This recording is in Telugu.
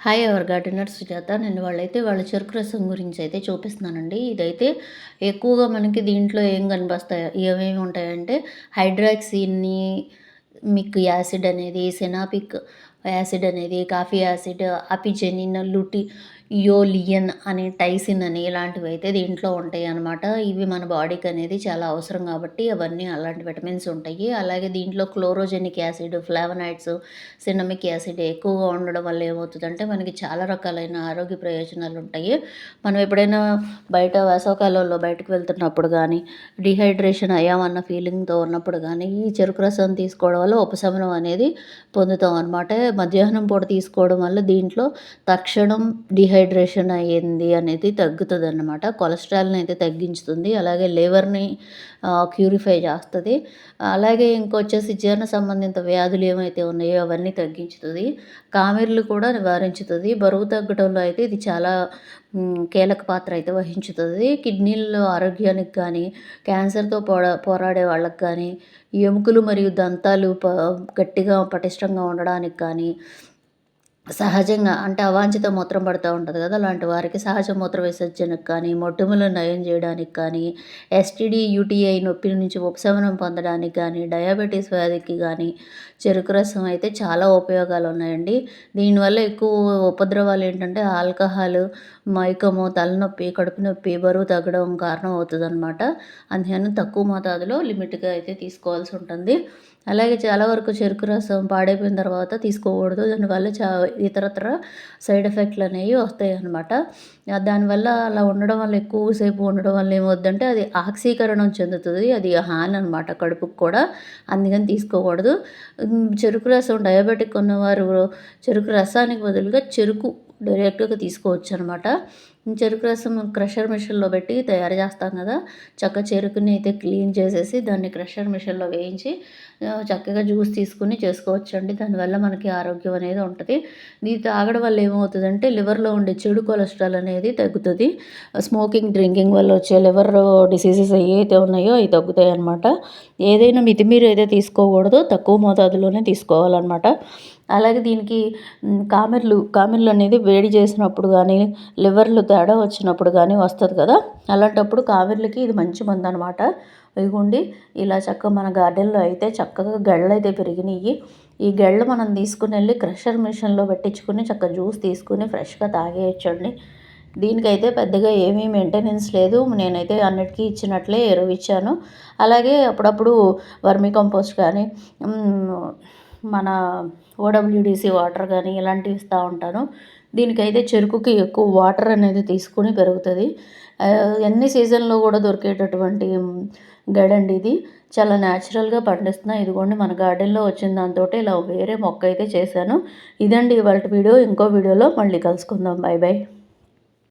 Hi ever gardener Sujatha. నేను వాళ్ళైతే వాళ్ళ చెరుకు రసం గురించి అయితే చూపిస్తున్నానండి. ఇదైతే ఎక్కువగా మనకి దీంట్లో ఏం కనిపిస్తాయో ఏమేమి ఉంటాయంటే హైడ్రాక్సిన్ని మిక్ యాసిడ్ అనేది సెనాపిక్ యాసిడ్ అనేది coffee acid apigenin luteolin అని టైసిన్ అని ఇలాంటివి అయితే దీంట్లో ఉంటాయి అన్నమాట. ఇవి మన బాడీకి అనేది చాలా అవసరం కాబట్టి అవన్నీ అలాంటి విటమిన్స్ ఉంటాయి. అలాగే దీంట్లో chlorogenic acid flavonoids cinnamic acid ఎక్కువగా ఉండడం వల్ల ఏమవుతుందంటే మనకి చాలా రకాలైన ఆరోగ్య ప్రయోజనాలు ఉంటాయి. మనం ఎప్పుడైనా బయట వేసవకాలంలో బయటకు వెళ్తున్నప్పుడు కానీ డిహైడ్రేషన్ అయ్యామన్న ఫీలింగ్తో ఉన్నప్పుడు కానీ ఈ చెరుకు రసం తీసుకోవడం వల్ల ఉపశమనం అనేది పొందుతాం అనమాట మధ్యాహ్నం పూట తీసుకోవడం వల్ల దీంట్లో తక్షణం డిహైడ్రేషన్ అయ్యింది అనేది తగ్గుతుంది అన్నమాట కొలెస్ట్రాల్ని అయితే తగ్గించుతుంది. అలాగే లివర్ని క్యూరిఫై చేస్తుంది. అలాగే ఇంకొచ్చేసి జీర్ణ సంబంధిత వ్యాధులు ఏమైతే ఉన్నాయో అవన్నీ తగ్గించుతుంది. కామెర్లు కూడా నివారించుతుంది. బరువు తగ్గడంలో అయితే ఇది చాలా కీలక పాత్ర అయితే వహించుతుంది. కిడ్నీల్లో ఆరోగ్యానికి కానీ క్యాన్సర్తో పోరా పోరాడే వాళ్ళకి కానీ ఎముకలు మరియు దంతాలు ప గట్టిగా పటిష్టంగా ఉండడానికి కానీ సహజంగా అంటే అవాంఛిత మూత్రం పడుతూ ఉంటుంది కదా అలాంటి వారికి సహజ మూత్ర విసర్జనకు కానీ మొటిమలను నయం చేయడానికి కానీ ఎస్టీడీ యూటీఐ నొప్పి నుంచి ఉపశమనం పొందడానికి కానీ డయాబెటీస్ వ్యాధికి కానీ చెరుకు రసం అయితే చాలా ఉపయోగాలు ఉన్నాయండి. దీనివల్ల ఎక్కువ ఉపద్రవాలు ఏంటంటే ఆల్కహాల్ మైకము తలనొప్పి కడుపు నొప్పి బరువు తగ్గడం కారణం అవుతుంది అనమాట అందుకని తక్కువ మోతాదులో లిమిట్గా అయితే తీసుకోవాల్సి ఉంటుంది. అలాగే చాలా వరకు చెరుకు రసం పాడైపోయిన తర్వాత తీసుకోకూడదు. దానివల్ల చా ఇతరత్ర సైడ్ ఎఫెక్ట్లు అనేవి వస్తాయి అన్నమాట దానివల్ల అలా ఉండడం వల్ల ఎక్కువసేపు ఉండడం వల్ల ఏమవుద్దంటే అది ఆక్సీకరణం చెందుతుంది. అది హాని అనమాట కడుపుకు కూడా. అందుకని తీసుకోకూడదు. చెరుకు రసం డయాబెటిక్ ఉన్నవారు చెరుకు రసానికి బదులుగా చెరుకు డైరెక్ట్గా తీసుకోవచ్చు అనమాట చెరుకు రసం క్రషర్ మిషన్లో పెట్టి తయారు చేస్తాం కదా చక్క చెరుకుని అయితే క్లీన్ చేసేసి దాన్ని క్రషర్ మిషన్లో వేయించి చక్కగా జ్యూస్ తీసుకుని చేసుకోవచ్చు అండి దానివల్ల మనకి ఆరోగ్యం అనేది ఉంటుంది. ఇది తాగడం వల్ల ఏమవుతుందంటే లివర్లో ఉండే చెడు కొలెస్ట్రాల్ అనేది తగ్గుతుంది. స్మోకింగ్ డ్రింకింగ్ వల్ల వచ్చే లివర్ డిసీజెస్ ఏవైతే ఉన్నాయో అవి తగ్గుతాయి అనమాట ఏదైనా మితిమీరు అయితే తీసుకోకూడదు. తక్కువ మోతాదులోనే తీసుకోవాలన్నమాట. అలాగే దీనికి కామెర్లు కామెర్లు అనేది వేడి చేసినప్పుడు కానీ లివర్లు తేడా వచ్చినప్పుడు కానీ వస్తుంది కదా. అలాంటప్పుడు కామెర్లకి ఇది మంచి మందు అనమాట ఇదిగోండి ఇలా చక్కగా మన గార్డెన్లో అయితే చక్కగా గళ్ళు అయితే పెరిగినాయి ఈ గళ్ళు మనం తీసుకుని వెళ్ళి క్రషర్ మిషన్లో పెట్టించుకుని చక్కగా జ్యూస్ తీసుకుని ఫ్రెష్గా తాగేయచ్చండి. దీనికైతే పెద్దగా ఏమీ మెయింటెనెన్స్ లేదు. నేనైతే అన్నిటికీ ఇచ్చినట్లే ఎరువు ఇచ్చాను. అలాగే అప్పుడప్పుడు వర్మీ కంపోస్ట్ కానీ మన ఓడబ్ల్యూడిసి వాటర్ కానీ ఇలాంటివి ఇస్తూ ఉంటాను. దీనికైతే చెరుకుకి ఎక్కువ వాటర్ అనేది తీసుకుని పెరుగుతుంది. ఎన్ని సీజన్లో కూడా దొరికేటటువంటి గడండి ఇది. చాలా న్యాచురల్గా పండిస్తున్నా. ఇదిగోండి మన గార్డెన్లో వచ్చిన దాంతో ఇలా వేరే మొక్క అయితే చేశాను. ఇదండి ఇవాళ వీడియో ఇంకో వీడియోలో మళ్ళీ కలుసుకుందాం. Bye bye